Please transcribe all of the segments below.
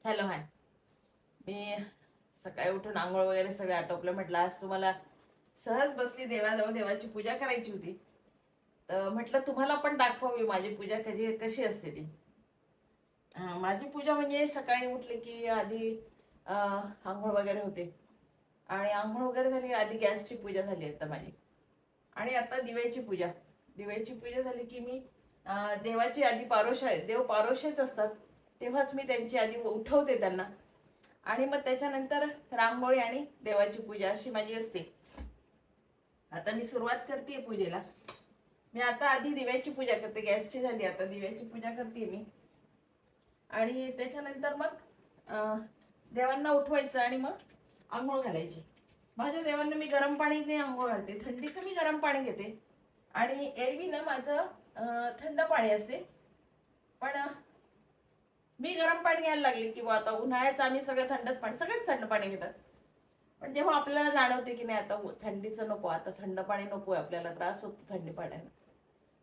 Hello hi. मी सकाळी उठून आंघोळ वगैरे सगळं आटोपलं. म्हटलं आज तुम्हाला सहज बसली देवाजवळ देवाची पूजा करायची होती. तर म्हटलं तुम्हाला पण दाखवावी माझी पूजा कधी कशी असते ती. माझी पूजा म्हणजे सकाळी उठले की आधी आंघोळ वगैरे होते. आणि आंघोळ वगैरे झाली आधी गॅसची पूजा झाली आता माझी. आणि आता दिव्याची पूजा. दिव्याची पूजा झाली की मी देवाची आधी पारोशा देव पारोशेच असतात. तेव्हाच मी त्यांची आधी उठवते त्यांना. आणि मग त्याच्यानंतर रांगोळी आणि देवाची पूजा अशी माझी असते. आता मी सुरुवात करते पूजेला. मी आता आधी दिव्याची पूजा करते. गॅसची झाली आता दिव्याची पूजा करते मी. आणि त्याच्यानंतर मग देवांना उठवायचं आणि मग आंघोळ घालायची. माझ्या देवांना मी गरम पाणीने आंघोळ घालते. थंडीचं मी गरम पाणी घेते. आणि एरवी ना माझं थंड पाणी असते. पण मी गरम पाणी घ्यायला लागले की आता उन्हाळ्याचं आम्ही सगळं थंडच पाणी सगळेच थंड पाणी घेतात. पण जेव्हा आपल्याला जाणवते की नाही आता थंडीचं नको आता थंड पाणी नको आहे आपल्याला त्रास होतो थंडी पाण्यानं.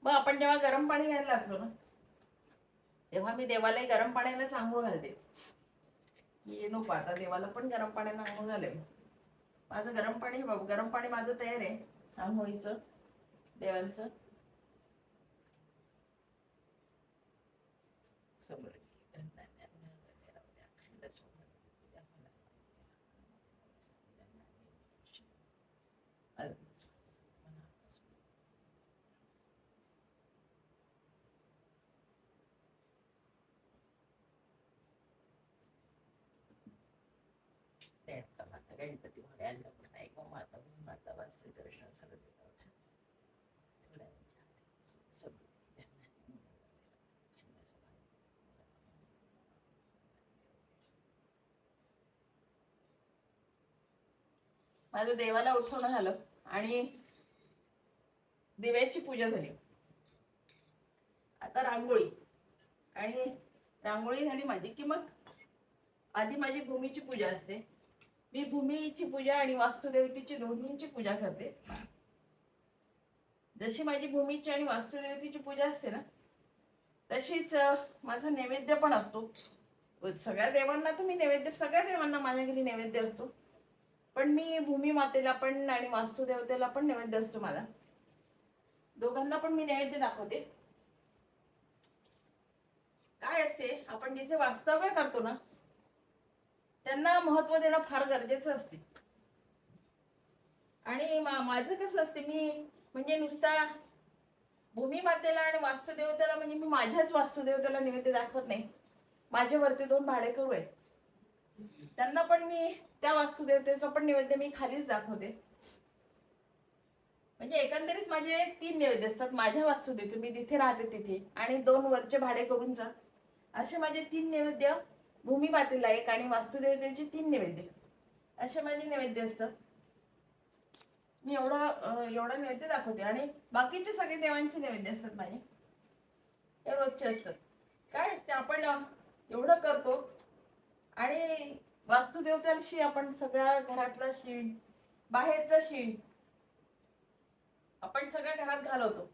मग आपण जेव्हा गरम पाणी घ्यायला लागतो ना तेव्हा मी देवालाही गरम पाण्यानेच आंघोळ घालते. की नको आता देवाला पण गरम पाण्यानं आंघोळ घालेल. माझं गरम पाणी बाबू गरम पाणी माझं तयार आहे आंघोळीचं देवांचं. समोर अखंड रेणुका माता गणपती मोरया नाही गो. माता माता वास्तू दर्शन सगळं माता. माझं देवाला उठवणं झालं आणि दिव्याची पूजा झाली. आता रांगोळी. आणि रांगोळी झाली माझी की मग आधी माझी भूमीची पूजा असते. मी भूमीची पूजा आणि वास्तुदेवतेची दोन्हींची पूजा करते. जशी माझी भूमीची आणि वास्तुदेवतेची पूजा असते ना तशीच माझा नैवेद्य पण असतो. सगळ्या देवांना तर मी नैवेद्य सगळ्या देवांना माझ्या घरी नैवेद्य असतो. पण मी भूमी मातेला पण आणि वास्तुदेवतेला पण नैवेद्य असतो मला दोघांना पण मी नैवेद्य दाखवते. काय असते आपण जिथे वास्तव्य करतो ना त्यांना महत्त्व देणं फार गरजेचं असते. आणि मा- माझं कसं असते मी म्हणजे नुसता भूमी मातेला आणि वास्तुदेवतेला म्हणजे मी माझ्याच वास्तुदेवतेला निवेद्य दाखवत नाही. माझ्यावरती दोन भाडेकरू आहेत. त्यांना पण मी त्या वास्तुदेवतेचं पण नैवेद्य मी खालीच दाखवते. म्हणजे एकंदरीत माझे तीन नैवेद्य असतात. माझ्या वास्तुदेवते मी जिथे राहते तिथे. आणि दोन वरचे भाडे करूनचा असे माझे तीन नैवेद्य भूमिमातेला एक आणि वास्तुदेवतेचे तीन नैवेद्य. असे माझे नैवेद्य असतात. मी एवढं एवढं नैवेद्य दाखवते आणि बाकीचे सगळे देवांचे नैवेद्य असतात माझे. हे रोजचे असतात. काय? असते आपण एवढं करतो आणि वास्तुदेवतांशी आपण सगळ्या घरातला शीण बाहेरचा शीण आपण सगळ्या घरात घालवतो.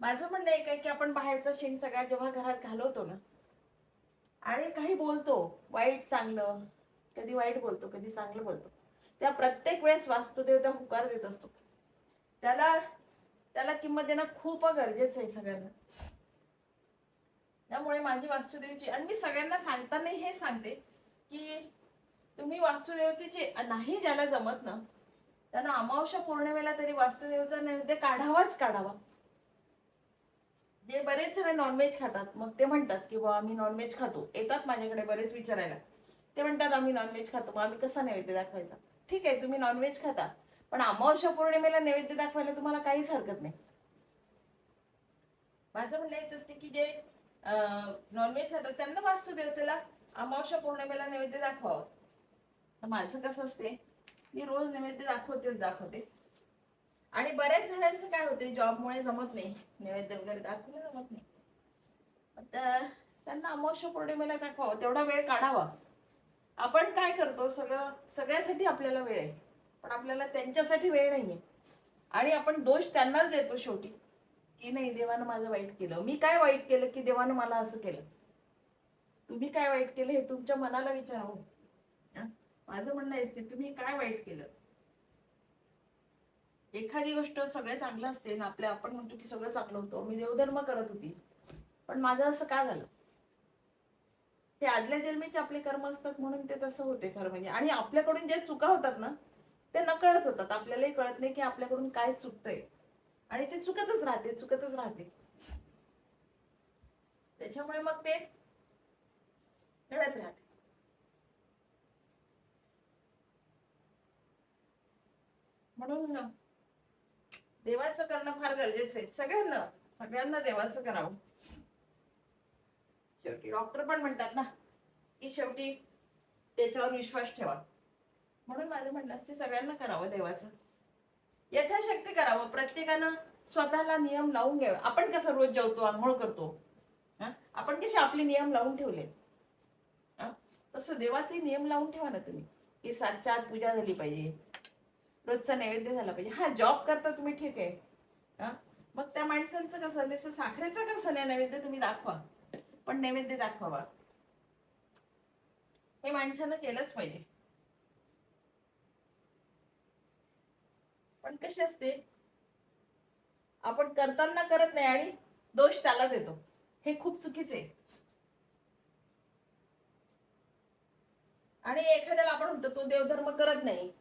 माझं म्हणणं एक आहे की आपण बाहेरचा शीण सगळ्या जेव्हा घरात घालवतो ना आणि काही बोलतो. वाईट चांगलं. कधी वाईट बोलतो कधी चांगलं बोलतो. त्या प्रत्येक वेळेस वास्तुदेवता हुकार देत असतो. त्याला त्याला किंमत देणं खूप गरजेचं आहे सगळ्यांना. त्यामुळे माझी वास्तुदेवची आणि मी सगळ्यांना सांगताना हे सांगते की तुम्ही वास्तुदेवतेची नाही ज्याला जमत ना त्यांना अमावस्या पौर्णिमेला तरी वास्तुदेवचा नैवेद्य काढावाच काढावा. जे बरेच जण नॉनव्हेज खातात मग ते म्हणतात की बाबा आम्ही नॉनव्हेज खातो. येतात माझ्याकडे बरेच विचारायला. ते म्हणतात आम्ही नॉनव्हेज खातो. मग आम्ही कसा नैवेद्य दाखवायचा? ठीक आहे तुम्ही नॉनव्हेज खाता. पण अमावस्या पौर्णिमेला नैवेद्य दाखवायला तुम्हाला काहीच हरकत नाही. माझं म्हणणं हेच असते की जे नॉनव्हेज खातात त्यांना वास्तुदेवतेला अमावस्या पौर्णिमेला नैवेद्य दाखवावं. तर माझं कसं असते मी रोज नैवेद्य दाखवतेच दाखवते. आणि बऱ्याच जणांचं काय होते जॉबमुळे जमत नाही. नैवेद्य वगैरे दाखवून जमत नाही. तर त्यांना अमावस्या पौर्णिमेला दाखवावं तेवढा वेळ काढावा. आपण काय करतो सगळं सगळ्यासाठी आपल्याला वेळ आहे. पण आपल्याला त्यांच्यासाठी वेळ नाही आहे आणि आपण दोष त्यांनाच देतो शेवटी. की नाही देवानं माझं वाईट केलं. मी काय वाईट केलं की देवानं मला असं केलं? तुम्ही काय वाईट केलं हे तुमच्या मनाला विचारावं. माझं म्हणणं आहे ते तुम्ही काय वाईट केलं? एखादी गोष्ट सगळे चांगलं असते ना आपल्या आपण म्हणतो की सगळं चांगलं होतं मी देवधर्म करत होती. पण माझं असं का झालं? हे आदल्या जन्मीचे आपले कर्म असतात म्हणून ते तसं होते खरं म्हणजे. आणि आपल्याकडून जे चुका होतात ना ते नकळत होतात. आपल्यालाही कळत नाही की आपल्याकडून काय चुकतंय. आणि ते चुकतच राहते चुकतच राहते. त्याच्यामुळे मग ते घडत राहते. म्हणून देवाचं करणं फार गरजेचं आहे. सगळ्यांना सगळ्यांना देवाचं करावं. शेवटी डॉक्टर पण म्हणतात ना की शेवटी त्याच्यावर विश्वास ठेवा. म्हणून माझं म्हणणं असते सगळ्यांना करावं देवाचं. यथाशक्ती करावं. प्रत्येकानं स्वतःला नियम लावून घ्यावे. आपण कसं रोज जेवतो आंघोळ करतो? आपण कसे आपले नियम लावून ठेवले? तसं देवाचे नियम लावून ठेवा ना तुम्ही की सातच्या आत पूजा झाली पाहिजे. रोजचा नैवेद्य झाला पाहिजे. हा जॉब करता तुम्ही ठीक आहे. मग त्या माणसांचं कसं नुसतं साखरेचं कसं नाही नैवेद्य तुम्ही दाखवा. पण नैवेद्य दाखवावा. हे माणसानं केलंच पाहिजे. पण कशी असते? आपण करताना करत नाही आणि दोष त्याला देतो. हे खूप चुकीचे आहे. आणि एखाद्याला आपण म्हणतो तो देवधर्म करत नाही.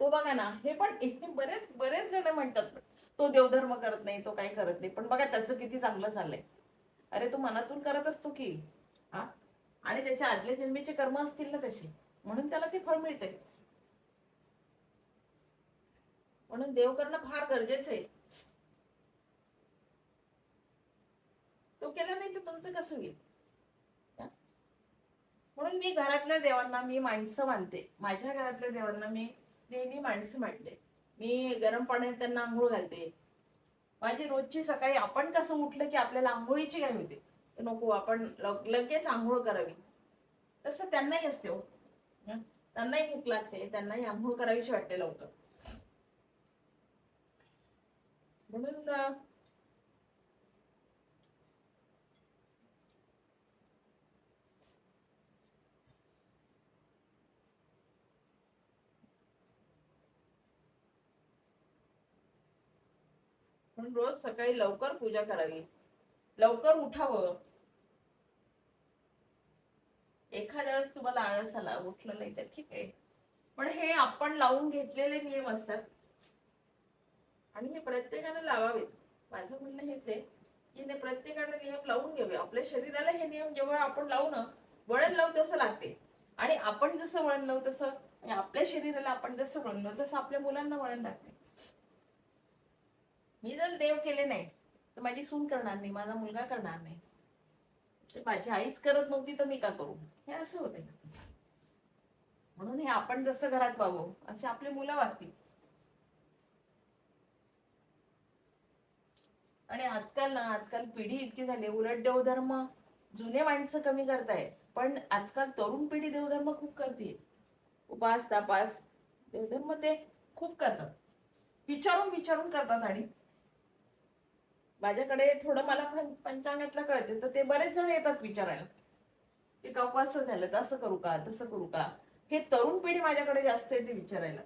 तो बघा ना हे पण हे बरेच बरेच जण म्हणतात तो देवधर्म करत नाही तो काही करत नाही. पण बघा त्याचं किती चांगलं झालंय. अरे तो मनातून करत असतो की हा? आणि त्याच्या आदल्या जन्मीचे कर्म असतील ना तसे. म्हणून त्याला ते फळ मिळते म्हणून देव करणं फार गरजेचं आहे. तो केला नाही तर तुमचं कसं होईल? म्हणून मी घरातल्या देवांना मी माणसं मानते. माझ्या घरातल्या देवांना मी नेहमी माणसं मांडते. मी गरम पाण्यात त्यांना आंघोळ घालते. माझी रोजची सकाळी आपण कसं उठलं की आपल्याला आंघोळीची काय होते तर नको आपण लग- लगेच आंघोळ करावी. तसं त्यांनाही असते हो? त्यांनाही भूक लागते त्यांनाही आंघोळ करावीशी वाटते लवकर. म्हणून म्हणून रोज सकाळी लवकर पूजा करावी. लवकर उठावं. एखाद्या वेळेस तुम्हाला आळस आला उठलं नाही तर ठीक आहे. पण हे आपण लावून घेतलेले नियम असतात. आणि हे प्रत्येकाने लावावेत. माझं म्हणणं हेच आहे की हे प्रत्येकाने नियम लावून घ्यावे. आपल्या शरीराला हे नियम जेव्हा आपण लावू ना वळण लावू तसं लागते. आणि आपण जसं वळण लावू तसं आणि आपल्या शरीराला आपण जसं वळण लावू तसं आपल्या मुलांना वळण लागते. मी जर देव केले नाही तर माझी सून करणार नाही माझा मुलगा करणार नाही. ते माझी आईच करत नव्हती तर मी का करू? हे असं होते म्हणून हे आपण जसं घरात वागू असे आपली मुलं वागतील. आणि आजकाल ना आजकाल पिढी इतकी झाली उलट देवधर्म जुने माणसं कमी करताय पण आजकाल तरुण पिढी देवधर्म खूप करते उपास तापास देवधर्म ते खूप करतात. विचारून विचारून करतात आणि माझ्याकडे थोडं मला पण पंचांगातलं कळते तर ते बरेच जण येतात विचारायला. की का असं झालं तर असं करू का? तसं करू का? हे तरुण पिढी माझ्याकडे जास्त येते विचारायला.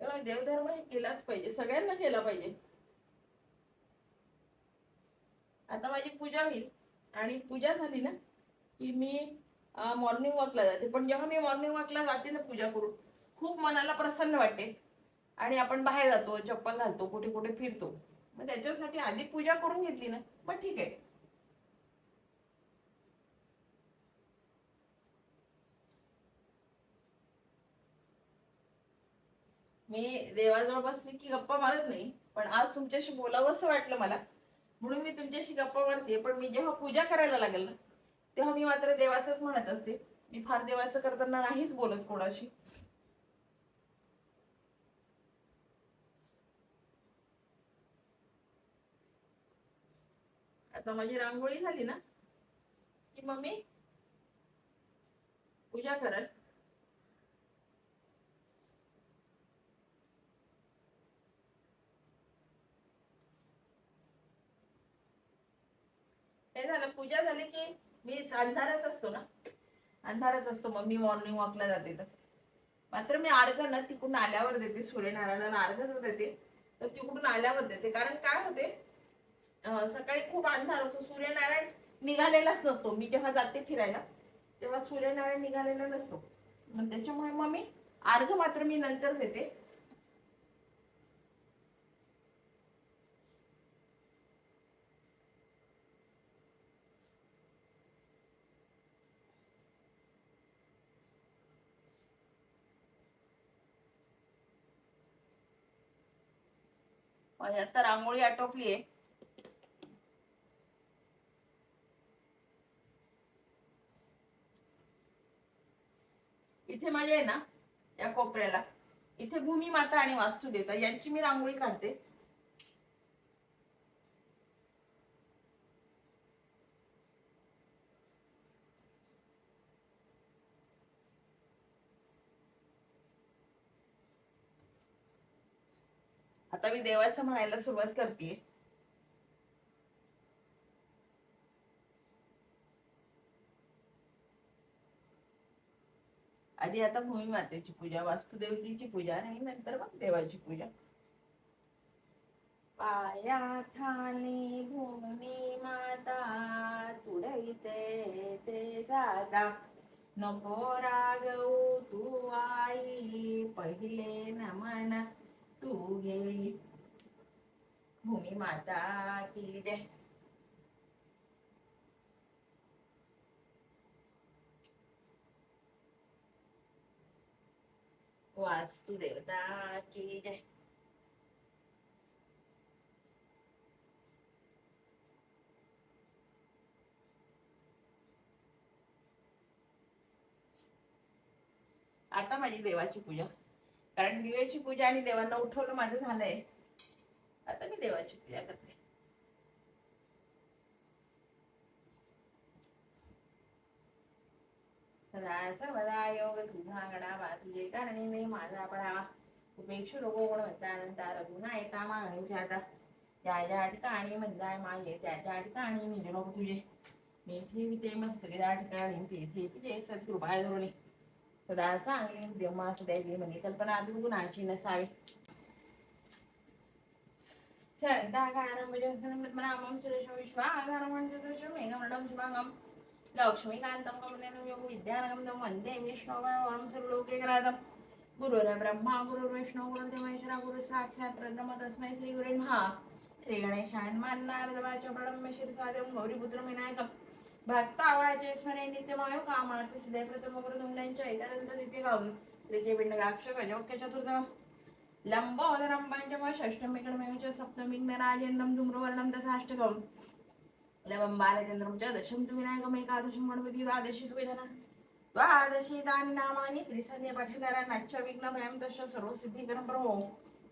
त्यामुळे देवधर्म हे केलाच पाहिजे. सगळ्यांना केला पाहिजे. आता माझी पूजा होईल. आणि पूजा झाली ना की मी मॉर्निंग वॉकला जाते. पण जेव्हा मी मॉर्निंग वॉकला जाते ना पूजा करून खूप मनाला प्रसन्न वाटते. आणि आपण बाहेर जातो चप्पल घालतो कुठे कुठे फिरतो. मग त्याच्यासाठी आधी पूजा करून घेतली ना मग ठीक आहे. मी देवाजवळ बसली की गप्पा मारत नाही पण आज तुमच्याशी बोलावं असं वाटलं मला. म्हणून मी तुमच्याशी गप्पा मारते पण मी जेव्हा पूजा करायला लागेल ना तेव्हा मी मात्र देवाचंच म्हणत असते. मी फार देवाचं करताना नाहीच बोलत कोणाशी. आता माझी रांगोळी झाली ना की मम्मी पूजा करल. हे झालं पूजा झाली की मी अंधारच असतो ना अंधारच असतो मग मी मॉर्निंग वॉकला जाते तर. मात्र मी अर्घ ना तिकडून आल्यावर देते सूर्यनारायणाला अर्घ जर देते तर तिकडून आल्यावर देते. कारण काय होते सकाळी खूप अंधार असतो. सूर्यनारायण निघालेलाच नसतो. मी जेव्हा जाते फिरायला तेव्हा सूर्यनारायण निघालेला नसतो. मग त्याच्यामुळे मग मी अर्घ मात्र मी नंतर देते. माझ्या आता रांगोळी आटोपली आहे इथे माझे आहे ना या कोपऱ्याला. इथे भूमी माता आणि वास्तू देता यांची मी रांगोळी काढते. आता मी देवाचं म्हणायला सुरुवात करते आधी आता भूमी मातेची पूजा वास्तुदेवतेची पूजा आणि नंतर मग देवाची पूजा. पाया ठाणे भूमी माता तुडविते ते जाता. नको रागवू तू आई पहिले नमन तू घे. भूमी माता की जय. वास्तुदेवता की जय आता माझी देवाची पूजा. कारण दिव्याची पूजा आणि देवांना उठवलं माझं झालंय. आता मी देवाची पूजा करते. सदा सर्वदा योग तुझा गणावा तुझे कारणी माझा पडावा उपेक्ष रघुनायका आता त्या ज्या ठिकाणी म्हणताय माझे त्या ठिकाणी तुझे. मी त्या ठिकाणी तेथे तुझे सदा चांगली उद्यमा सदैवी म्हणे कल्पना दुर्गुणाची नसावी. शांताकारं भजनसनमृतमनामं सुरेशं विश्वाधारं चतुर्शं मेघमण्डं లక్ష్మీకాంతం लक्ष्मीकान्तं कमलेन వందే विद्यानगं वन्दे विष्णुवं सर्वलोकैकनाथं गुरुर्ब्रह्मा गुरुर्विष्णु गुरुर्देव महेश्वरा गुरु साक्षात् परब्रह्म तस्मै श्री गुरे नमः श्री गणेशान् मान्नारदवाच प्रणम्य शिरसादेवं गौरीपुत्रं विनायकं भक्तावाचे स्मरे नित्यमयो कामार्थ सिद्धे प्रथम गुरुदुंडांच्या एकदंत तिथे गाऊन तृतीय पिंडगाक्ष गजोक्य चतुर्थम लंबोदरं पञ्चम षष्ठमिकडमेव च सप्तमिग्न राजेन्द्रं धूम्रवर्णं तथाष्टकम् लवं बालचन्द्रं च दशं तु विनायकमेकादशं गणपति द्वादशी तु विधना द्वादशी तानि नामानि त्रिसन्धे पठनरन्नच्च विघ्नभयं तस्य सर्वसिद्धिकरं प्रभो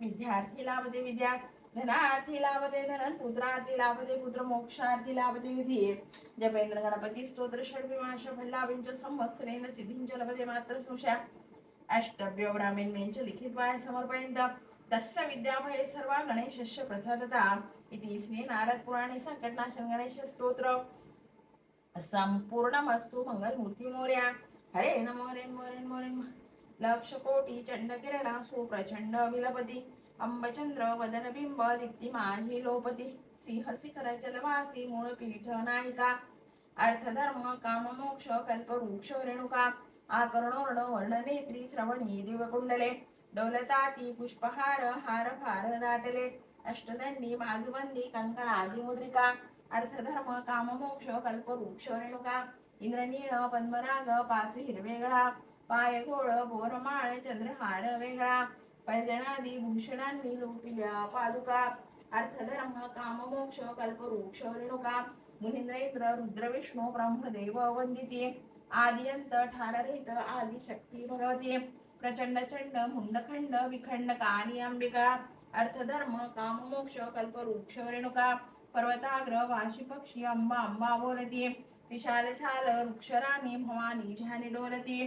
विद्यार्थी लाभते विद्या धनार्थी लाभते धनं पुत्रार्थी लाभते पुत्र मोक्षार्थी लाभते निधी जपेंद्र गणपती स्तोत्र षड्विमाश भल्लाभिंच संवत्सरेण सिद्धींच लभते मात्र सुषा अष्टभ्यो ब्राह्मण्येंच लिखित्वाय समर्पयन्त तस्य विद्याभये सर्वा गणेशस्य प्रसादता इति श्री नारद पुराणे गणेशस्तोत्र सम्पूर्णमस्तु स्तोत्र संपूर्णमस्तु हरे नमो हरे नमो हरे नमो हरे। नमो. लक्ष कोटी चंड किरण विलपती अंबचंद्र दीप्ती माझी लोपती। मूळ नायिका। अर्थधर्म काममोक्ष कल्पवृक्ष रेणुका। आकर्णोर्ण वर्णनेत्री श्रवणी दिवकुंडले डोलताती पुष्पहार हार फार दाटले अष्टदंडी माधुबंदी कंकण आदिमुद्रिका अर्थधर्म काममोक्ष कल्पवृक्ष कल्प वृक्ष रेणुका इंद्रनीळ पद्मराग पाच हिरवेगळा पाय गोळ बोरमाळ चंद्रहार वेगळा पैजणादी भूषणांनी लोपिल्या पादुका अर्थधर्म काममोक्ष कल्पवृक्ष कल्प वृक्ष रेणुका मुनींद्र रुद्र विष्णू ब्रह्मदेव वंदिते आदियंत ठाररहित आदिशक्ती भगवती प्रचंड चंड मुंडखंड विखंड कानी अंबिका अर्थधर्म काम मोक्ष कल्प वृक्ष रेणुका पर्वताग्र वाशी पक्षी अंबा अंबा बोलती. विशाल शाल वृक्षराणी भवानी ध्यानी डोलती.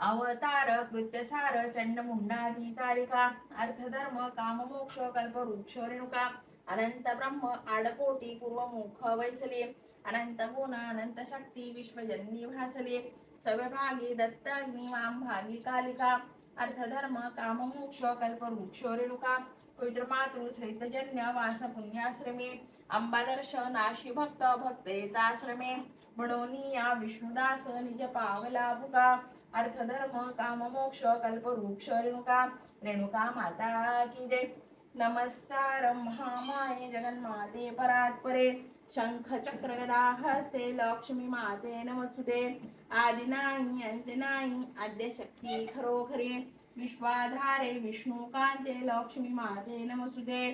अवतार कृत्यसार चंड मुंडाधी तारिका अर्थधर्म काम मोक्ष कल्प वृक्ष रेणुका अनंत ब्रह्म आडकोटी पूर्वमुख वैसले अनंत गुण अनंत शक्ती विश्वजन्नी भासले. सव्यभागी दत्ताग्नी वाम भागी कालिका अर्थधर्म काम मोक्ष कल्पवृक्ष रेणुका पवित्र मातृ श्रेतजन्य वास पुण्याश्रमे अंबादर्श नाशी भक्त भक्तेचाश्रमे म्हणून या विष्णुदास निज पावला भुका अर्थधर्म काम मोक्ष कल्पवृक्ष रेणुका रेणुका माता की जय. नमस्कार महामाये जगन्माते परात्परे शंख हस्ते लक्ष्मी माते नमस्तुते. आदि नाही अंत नाही खरोखरे विश्वाधारे विष्णुकांते लक्ष्मी माते नमसुदे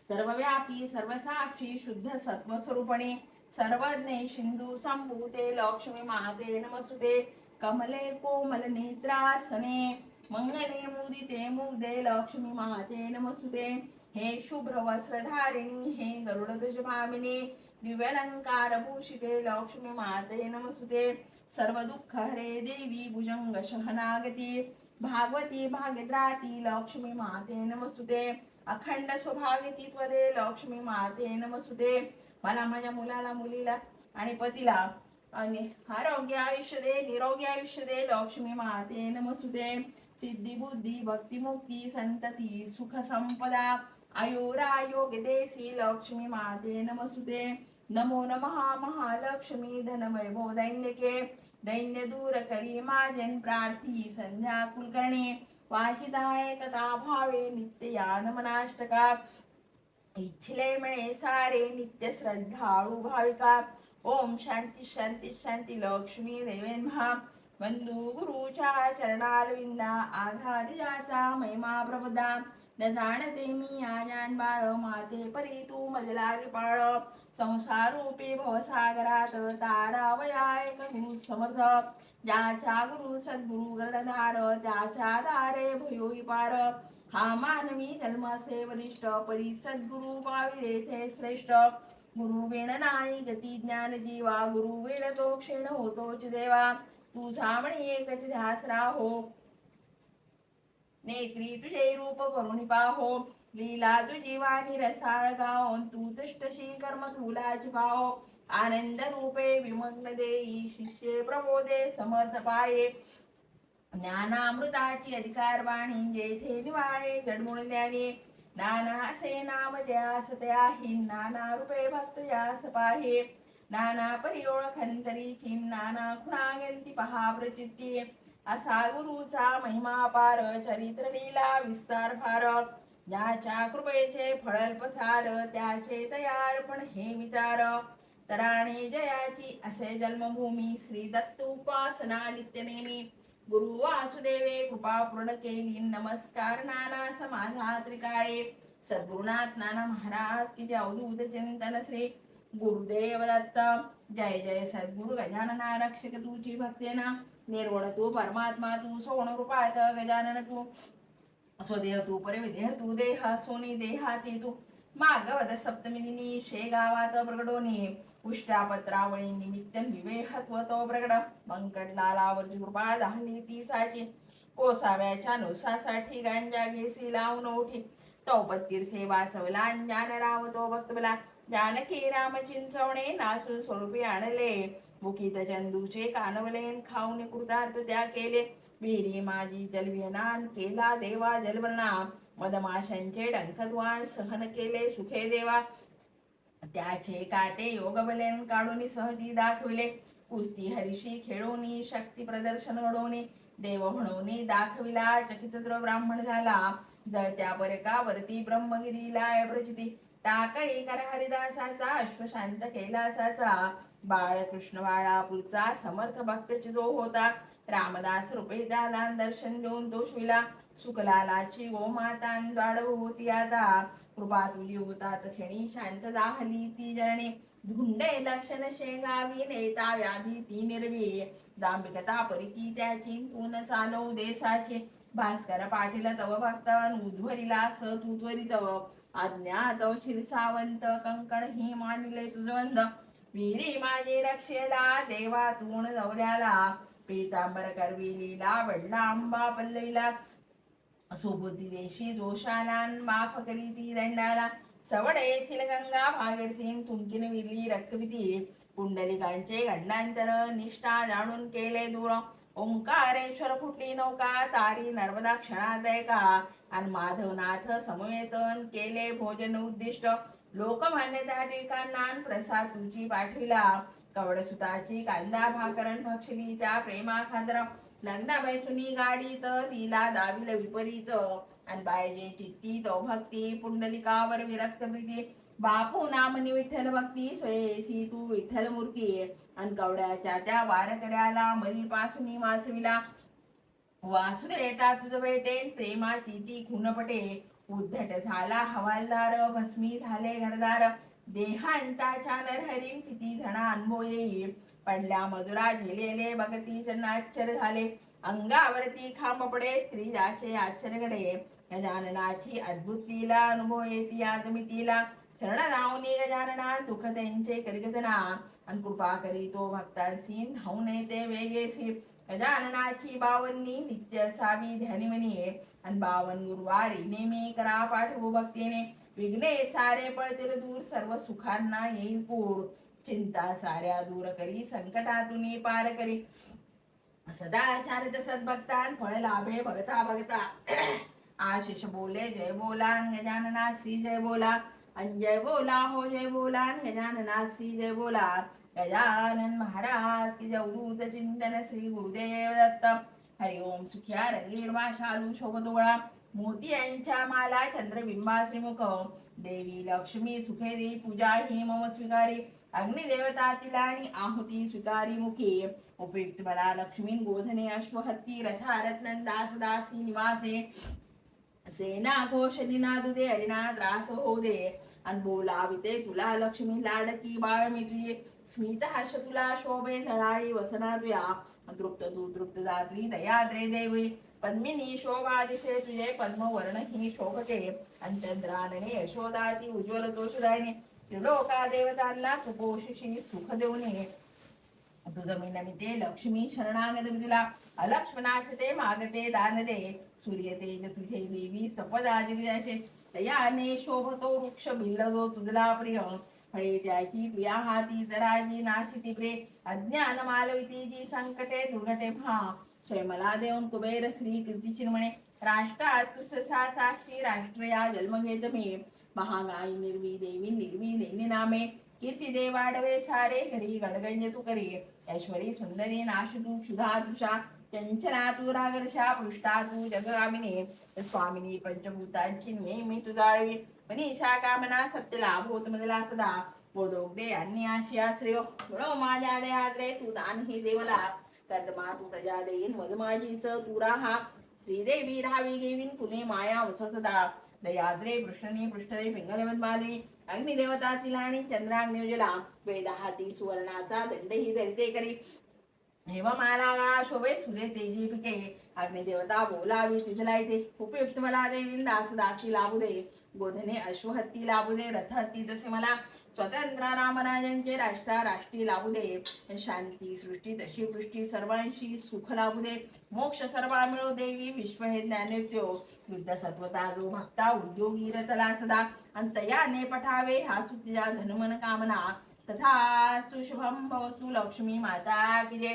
सर्वव्यापी सर्वसाक्षी शुद्ध सत्वस्वरूपणे सर्वज्ञे सिंधू संभूते लक्ष्मी माते नमसुदे कमले कोमल नेत्रासने मंगले मुदिते मुदे लक्ष्मी माते नमसुदे हे शुभ्र वस्त्रधारिणी हे गरुड दिव्यलङ्कारभूषिते दिव्यलंकार नमसुते सर्वदुःखहरे सर्व दुःख हरे देवी भुजंग शहनागती भागवती भागद्राती लक्ष्मी माते नमस्तुते। अखंड स्वभागती त्वदे लक्ष्मी माते नमस्तुते। मला माझ्या मुलाला मुलीला आणि पतीला आणि आरोग्य आयुष्य दे निरोगी आयुष्य दे लक्ष्मी माते नमस्तुते। सिद्धी बुद्धी भक्ती मुक्ती संतती सुख संपदा आयुरायोग देसी लक्ष्मी माते नमसुदे नमो नमः महालक्ष्मी धन दैन्यके दैन्य दूर करी माझन प्रार्थी संध्या कुलकर्णी. वाचिताय कथा भावे नित्य इच्छिले मिळे सारे नित्य श्रद्धाळू भाविका. ओम शांती शांती शांती लक्ष्मी देवेन महा बंधू गुरुच्या चरणारविंदा आघात आघादिजाचा महिमा प्रबदा न जाणते मी आजान बाळ माते परी तू मजला पाळ. संसार रूपी भवसागरात तारावया एक गुरु समर्थ. ज्याच्या गुरु सद्गुरु गणधार त्याच्या दारे भयोई पार. हा मानवी जन्मसे वरिष्ठ परी सद्गुरु पाविले ते श्रेष्ठ. गुरु वेण नाही गती ज्ञान जीवा गुरु वेण तो क्षीण होतोच देवा. तू म्हणे एकच ध्यास राहो. नेत्री तुझे रूप करुणी पाहो. लीला तुझी वाणी रसाळ गाओ. तू तुष्टशी कर्म तुलाच पाहो आनंद रूपे विमग्न देई. शिष्ये प्रबोधे समर्थ पाये. ज्ञानामृताची अधिकार वाणी. जेथे निवाळे जडमुळ ज्ञानी. नाना असे नाम ज्यास त्याही नाना रूपे भक्त जास पाहे. नाना परिओळखंतरी चिन्नाना खुणागंती पहा प्रचित्ये असा गुरुचा महिमा पार चरित्र लीला विस्तार फार. ज्याच्या कृपेचे फळल्प सार त्याचे तयार पण हे विचार. तराणे जयाची असे जन्मभूमी श्री दत्त उपासना नित्य नेमी. गुरु वासुदेवे कृपा पूर्ण केली. नमस्कार नाना समाधा त्रिकाळे. सद्गुरुनाथ नाना महाराज की जे अवधूत चिंतन श्री गुरुदेव दत्त. जय जय सद्गुरु गजानना रक्षक तुझी भक्तेना. निर्गुण तू परमात्मा तू सोण रूपात गजानन तू स्वदेह तू परिविदेह तू देह सोनी देहाती तू मागवद सप्तमिदिनी शेगावात प्रगडोनी उष्टापत्रावळी निमित्त विवेहत्व तो प्रगड मंकट लालावरची कृपा दाहली ती साची कोसाव्याच्या नुसासाठी गांजा घेसी लावून उठी तो तीर्थे वाचवला ज्ञान राम तो भक्तबला जानकी राम चिंचवणे नासून स्वरूपी आणले मुखित चंदूचे कानवलेन खाऊन कृतार्थ त्या केले. विहिरी माझी जलविनान केला देवा जलवना मदमाशांचे डंखद्वान सहन केले सुखे देवा. त्याचे काटे योगबलेन काढून सहजी दाखविले. कुस्ती हरिशी खेळून शक्ती प्रदर्शन घडवून देव म्हणून दाखविला चकित ब्राह्मण झाला. जळत्या बरकावरती ब्रह्मगिरीला प्रचिती. टाकळी कर हरिदासाचा अश्वशांत कैलासाचा. बाळकृष्ण बाळापूरचा समर्थ भक्त जो होता रामदास रुपे दादा दर्शन देऊन तो शिला सुकलालाची गोमातान द्वाडव होती आता. कृपा तुझी होताच क्षणी शांत झाली ती जरणी. धुंडे लक्षण शेगावी नेता व्याधी ती निर्वी दांबिकता परिती त्याची तून चालव देसाचे भास्कर पाटील तव भक्त उध्वरिला स तू त्वरितव अज्ञात शिरसावंत कंकण ही मांडले तुझवंत विहिरी माझी रक्षेला देवा तूण जवल्याला पीतांबर करविलीला वडला आंबा पल्लवीला. सुबुद्धी देशी जोशाला माफ करी ती दंडाला. सवड येथील गंगा भागीरथीन तुमकीन विरली रक्तविधी पुंडलिकांचे गंडांतर निष्ठा जाणून केले दूर. ओंकारेश्वर फुटली नौका तारी नर्मदा क्षणात का आणि माधवनाथ समवेतन केले भोजन उद्दिष्ट. लोकमान्यता टिकांना प्रसाद तुची पाठविला. कवडसुताची कांदा भाकरण भक्षली त्या प्रेमा खातर लग्ना बैसुनी गाडीत तिला दाविल विपरीत. आणि बायजे चित्ती तो भक्ती पुंडलिकावर विरक्त प्रीती. बापू नामनी विठ्ठल भक्ती स्वयसी तू विठ्ठल मूर्ती. आणि कवड्याच्या त्या वारकऱ्याला मरीपासून माचविला वासुदेवेता तुझ भेटेन प्रेमाची ती खुनपटे उद्धट झाला हवालदार भस्मी झाले घरदार. देहांताच्या नरहरी किती जणा अनुभव येई पडल्या मधुरा झेलेले भगती जन्माश्चर्य झाले. अंगावरती खांब पडे स्त्रीजाचे आश्चर्यकडे गजाननाची अद्भुत लीला अनुभव येती आजमितीला शरण रावणी गजानना दुःख त्यांचे करिगतना. आणि कृपा करी तो भक्तांसी धावून येते वेगेसी गजाननाची बावन्नी नित्य असावी ध्यानिवनी आणि बावन गुरुवारी नेहमी करा पाठवू भक्तीने विघ्ने सारे पळतील दूर सर्व सुखांना येईल पूर. चिंता साऱ्या दूर करी संकटातून पार करी. सदाचारित सद्भक्तान फळ लाभे भगता भगता. आशिष बोले जय बोला गजाननासी जय बोला. अन जय बोला हो जय बोला गजाननासी जय बोला. गजानन महाराज की जवळूत चिंतन श्री गुरुदेव दत्त. हरिओम सुखिया रंगीर्मा शालू शोभदोळा. मोती यांच्या माला चंद्रबिंबा श्रीमुख. देवी लक्ष्मी सुखेरी पूजा ही मम स्वीकारी. अग्निदेवता तिला आणि आहुती स्वीकारी मुखी. उपयुक्त बला लक्ष्मी गोधने अश्वहत्ती रथारथ नंदास दासी निवासे सेना घोष दिनादुदे हरिणा त्रास होऊ दे आणि बोलाविते तुला लक्ष्मी लाडकी बाळ मी तुझे. स्मित हाश तुला शोभे धळाळी वसना तुया. तृप्त दुतृप्त तृप्त दात्री दयाद्रे देवी. पद्मिनी शोभा दिसे तुझे पद्मवर्ण ही शोभके आणि चंद्रानने यशोदाची उज्ज्वल तोषदायने त्रिलोका देवतांना सुपोषिशी सुख देऊने. ये मी नमिते लक्ष्मी शरणागत तुला. अलक्ष्मणाचे ते मागते दान दे. सूर्य तेज तुझे देवी सपदाचे याने शोभतो वृक्ष भिल्लतो तुझला प्रिय. फळे त्याची प्रिया हाती जराजी नाशिती प्रे अज्ञान मालविती जी संकटे दुर्घटे भा. स्वयंमला देऊन कुबेर श्री कीर्ती चिरमणे राष्ट्रात कुससा साक्षी राष्ट्रया जन्म जन्मभेद मे. महागाई निर्वी देवी निर्वी नेनी नामे. कीर्ती दे वाढवे सारे घरी गडगंज तू करी. ऐश्वरी सुंदरी नाश तू क्षुधा तुषा चंचला तू रागर्षा पृष्ठा तू जगगामिनी स्वामिनी पंचभूतांची नेहमी तू मनीषा कामना सत्य मजला सदा. बोधोगदे दे आणि आशिया श्रेय गुणो माझ्या देहाद्रे तू दान ही देवला. कर्दमा तू प्रजा देईन मध माझीच तू राहा. श्रीदेवी राहावी गेवीन कुले माया वससदा दयाद्रे पृष्ठने पृष्ठरे पिंगलवनमाली अग्निदेवता तिला आणि चंद्राग्निजला वेदा हाती सुवर्णाचा दंड ही दरिते करी हेवा माला शोभे सूर्य तेजी पिके अग्निदेवता बोलावी तिथला येते उपयुक्त मला देवीन दास दासी लाभू दे. गोधने अश्वहत्ती लाभू दे रथहत्ती तसे मला. स्वतंत्र रामराजांचे राष्ट्रा राष्ट्री लाभू दे. शांती सृष्टी तशी पृष्टी सर्वांशी सुख लाभू दे. मोक्ष सर्वा मिळू देवी विश्व हे ज्ञानोत्यो युद्ध सत्वता जो भक्ता उद्योगी रतला सदा. अंतयाने पठावे हा सुतिजा धनमन कामना. तथा सुशुभम भवसु लक्ष्मी माता की जय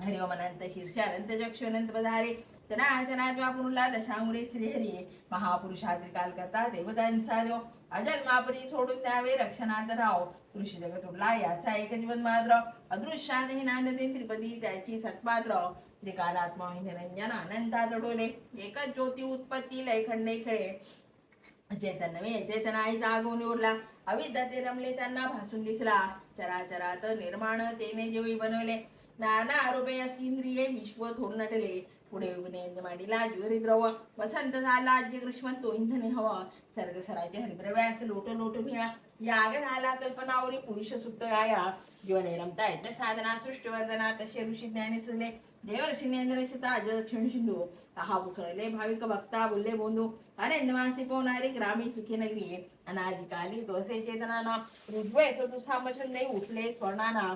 हरि ओम अनंत शीर्ष अनंत चक्षु अनंत पधारे। जना जना पुनुला दशांगुरे श्रीहरी महापुरुषा त्रिकाल करता देवतांचा जो अजन्मापरी सोडून द्यावे रक्षणात राव कृषी जगत उडला याचा एक जीवन मात्र अदृश्यात ही नांदते त्रिपदी त्याची सत्पात्र। त्रिकालात्मा निरंजन अनंता जडोले। एकच ज्योती उत्पत्ती लयखंडे खेळे। चेतन नव्हे चेतन आईचा आगवून उरला. अविद्या ते रमले त्यांना भासून दिसला. चराचरात निर्माण तेने जेवी बनवले. नाना रूपे असिंद्रिये विश्व थोर नटले. पुढे उगणे मांडीला ज्वरी द्रव. वसंत झाला आज्य ग्रीष्म तो इंधने हवा. शरद सराचे हरिद्रव्यास लोट लोटून या याग झाला कल्पनावरी पुरुष सुप्त गाया. जीवने रमता येत साधना सृष्टवर्धना तसे ऋषी ज्ञाने सजले देवर्षी नेंद्रक्षता अजक्षण सिंधू हा उसळले भाविक भक्ता बोलले बोंधू। अरण्यवासी पोवणारी ग्रामी सुखी नगरी अनाधिकाली तोसे चेतनाना। रुजवे तो तुझा मछल्ले उठले स्वर्णाना।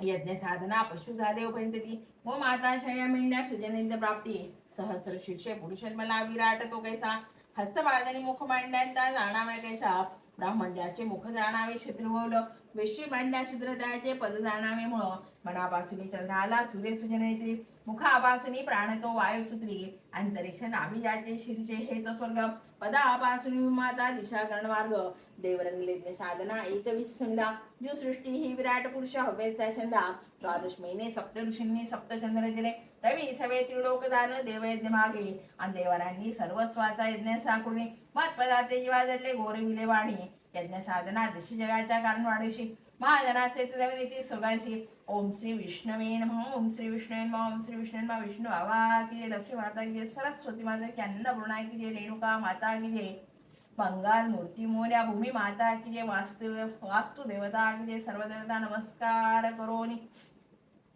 यज्ञ साधना पशु झाले उपंतती मो माता शया मेंढ्या सुजनिंद प्राप्ती। सहस्र शीर्षे पुरुष मला विराट तो कैसा। हस्तपादानी मुख मांड्यांचा जाणाव्या कैसा। ब्राह्मण्याचे मुख जाणावे क्षत्रिवल विश्वी मांड्या शूद्रताचे पद जाणावे मुळ मनापासून चंद्राला सूर्य सुजनेत्री मुखापासून प्राणतो वायुसूत्री अंतरिक्ष नाभिजाचे शिरचे हेच स्वर्ग पदापासून माता दिशा मार्ग देवरंगले साधना एकवीस संधा जो सृष्टी ही विराट पुरुष हवेचा छंदा द्वादश महिने सप्त ऋषींनी सप्तचंद्र दिले रवी सवे त्रिलोकदान देवयज्ञ मागे आणि देवानांनी सर्वस्वाचा यज्ञ साकुणे मतपदार्थे जीवा जडले गोरविले वाणी यज्ञ साधना दशी जगाच्या कारण वाढीशी महाजनाचे ती सुगांशी ओम श्री विष्णवे नम. ओम श्री विष्णवे नम. ओम श्री विष्णवे नम. विष्णू बाबा की जय. दक्षिण माता की जय. सरस्वती माता की अन्नपूर्णा की जय. रेणुका माता की जय. बंगाल मूर्ती मोर्या भूमी माता की जय. वास्तु वास्तु देवता की जय. सर्व देवता नमस्कार करोनी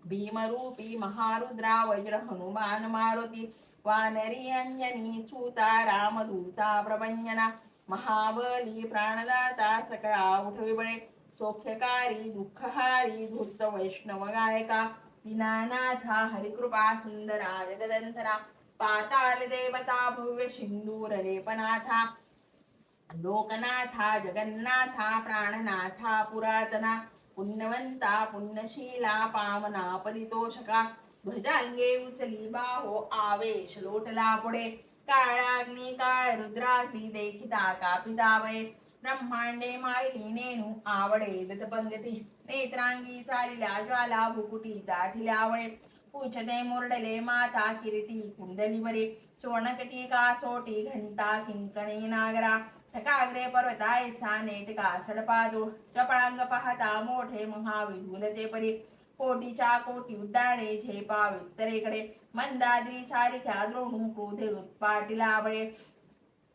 भीमरूपी महारुद्रा वज्र हनुमान मारुती वानरी अंजनी सूता रामदूता प्रपंजना महाबली प्राणदाता सकळा उठविबळे सौख्यकारी दुःखहारी धूर्त वैष्णव गायका दिनानाथा हरिकृपा सुंदरा जगदंतरा पाताल देवता भव्य सिंदूर लेपनाथा लोकनाथा जगन्नाथा प्राणनाथा पुरातना पुण्यवंता पुण्यशीला पामना परितोषका ध्वजांगे उचली बाहो आवेश लोटला पुढे काळाग्नी काळ रुद्राग्नी देखिता कापिता वय ब्रह्मांडे मायली नेणू आवडे दत्तपंगती नेत्रांगी चालिल्या ज्वाला भुकुटी दाठिल्या आवळे पूछते मुरडले माता किरीटी कुंडली बरे सोनकटी कासोटी घंटा किंकणी नागरा ठकाग्रे पर्वतायसा नेटका सडपादू चपळांग पाहता मोठे महाविधुलते परी कोटीच्या कोटी उड्डाणे झेपा उत्तरेकडे मंदाद्री सारिख्या द्रोणू क्रोधे उत्पाटिला आवळे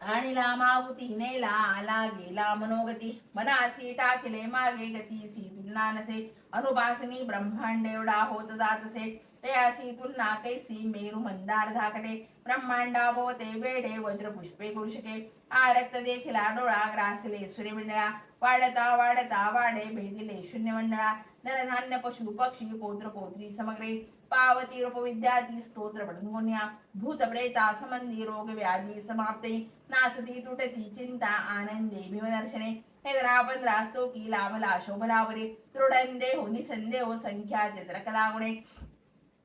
आणिला मावती नेला आला गेला मनोगती मनासी टाकले मागे गतीसी तुलना नसे अनुपासनी ब्रह्मांड एवढा होत जातसे तयासी तुलना कैसी मेरू मंदार धाकटे ब्रह्मांडा बोते वेडे वज्र पुष्पे घोषके आरक्त देखिला डोळा ग्रासले सूर्यमिळा वाढता वाढता वाढे भेदिले. शून्य मंडळा धनधान्य पशु पक्षी पौत्र पौत्री समग्रे. पावती रूप विद्यार्थी स्तोत्र पठनगुण्या भूत प्रेता संबंधी रोग व्याधी समाप्ते नासती तुटती चिंता आनंदे भीमदर्शने. हे दरा पंधरा स्तोकी लाभला शोभलावरे त्रुडंदे हो निसंदेह हो, संख्या चित्रकलागुणे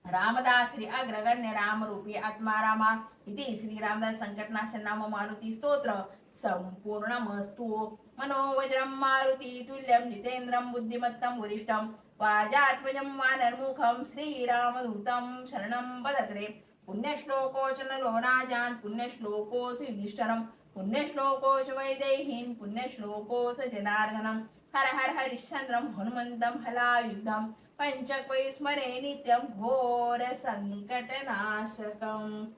रामदास श्री अग्रगण्य राम रूपी आत्मा रामा. इति श्री रामदास संकटनाशन नाम मारुती स्तोत्र. संपूर्ण मस्तू మనోవజ్రం మారుతి తుల్యం జితేంద్రం బుద్ధిమత్తం వరిష్టం. వాజాత్మజం వానర్ముఖం శ్రీరామదూతం శరణం వదత్రే. పుణ్యశ్లోకోచన లోనాజాన్ పుణ్యశ్లోకోసు యుధిష్ఠరం. పుణ్యశ్లోకోసు వైదేహీన్ పుణ్యశ్లోకోసు జనార్దనం. హర హర హరిశ్చంద్రం హనుమంతం హలాయుద్ధం. పంచక్వై స్మరే నిత్యం ఘోర సంకటనాశకం.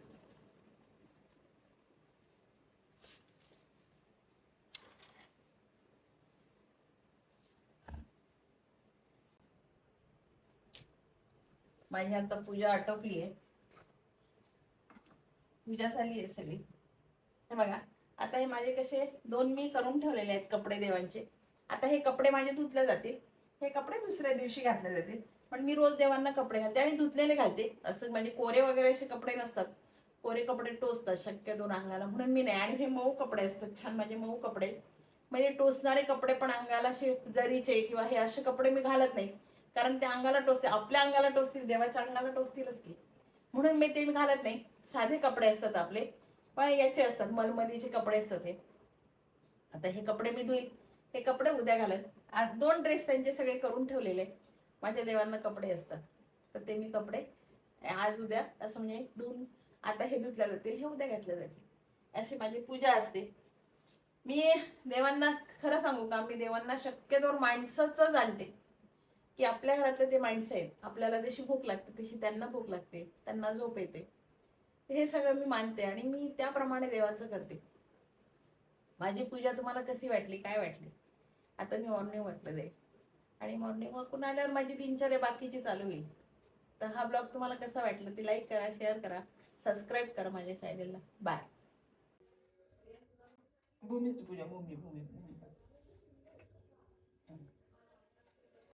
माझी आता पूजा आटोपली आहे. पूजा झाली आहे सगळी. हे बघा आता हे माझे कसे दोन मी करून ठेवलेले आहेत कपडे देवांचे. आता हे कपडे माझे धुतले जातील. हे कपडे दुसऱ्या दिवशी घातले जातील. पण मी रोज देवांना कपडे घालते आणि धुतलेले घालते. असं म्हणजे कोरे वगैरे असे कपडे नसतात. कोरे कपडे टोचतात शक्यतो अंगाला म्हणून मी नाही. आणि हे मऊ कपडे असतात. छान माझे मऊ कपडे. म्हणजे टोचणारे कपडे पण अंगाला असे जरीचे किंवा हे असे कपडे मी घालत नाही. कारण ते अंगाला टोचते आपल्या अंगाला टोचतील देवाच्या अंगाला टोचतीलच की. म्हणून मी ते मी घालत नाही. साधे कपडे असतात आपले. पण याचे असतात मलमलीचे कपडे असतात हे. आता हे कपडे मी धुईल हे कपडे उद्या घालत आज दोन ड्रेस त्यांचे सगळे करून ठेवलेले. माझ्या देवांना कपडे असतात. तर ते मी कपडे आज उद्या असं म्हणजे धुवून आता हे धुतल्या जातील हे उद्या घातल्या जातील. अशी माझी पूजा असते. मी देवांना खरं सांगू का? मी देवांना शक्यतोवर माणसंच आणते. की आपल्या घरातले ते माणसं आहेत आपल्याला जशी भूक लागते तशी त्यांना भूक लागते त्यांना झोप येते. हे सगळं मी मानते आणि मी त्याप्रमाणे देवाचं करते. माझी पूजा तुम्हाला कशी वाटली काय वाटली? आता मी मॉर्निंग वाटलं जाईल. आणि मॉर्निंग वॉकून आल्यावर माझी दिनचर्या बाकीची चालू होईल. तर हा ब्लॉग तुम्हाला कसा वाटला ते लाईक करा शेअर करा सबस्क्राईब करा माझ्या चॅनलला बाय भूमीची पूजा भूमी भूमी भूमी.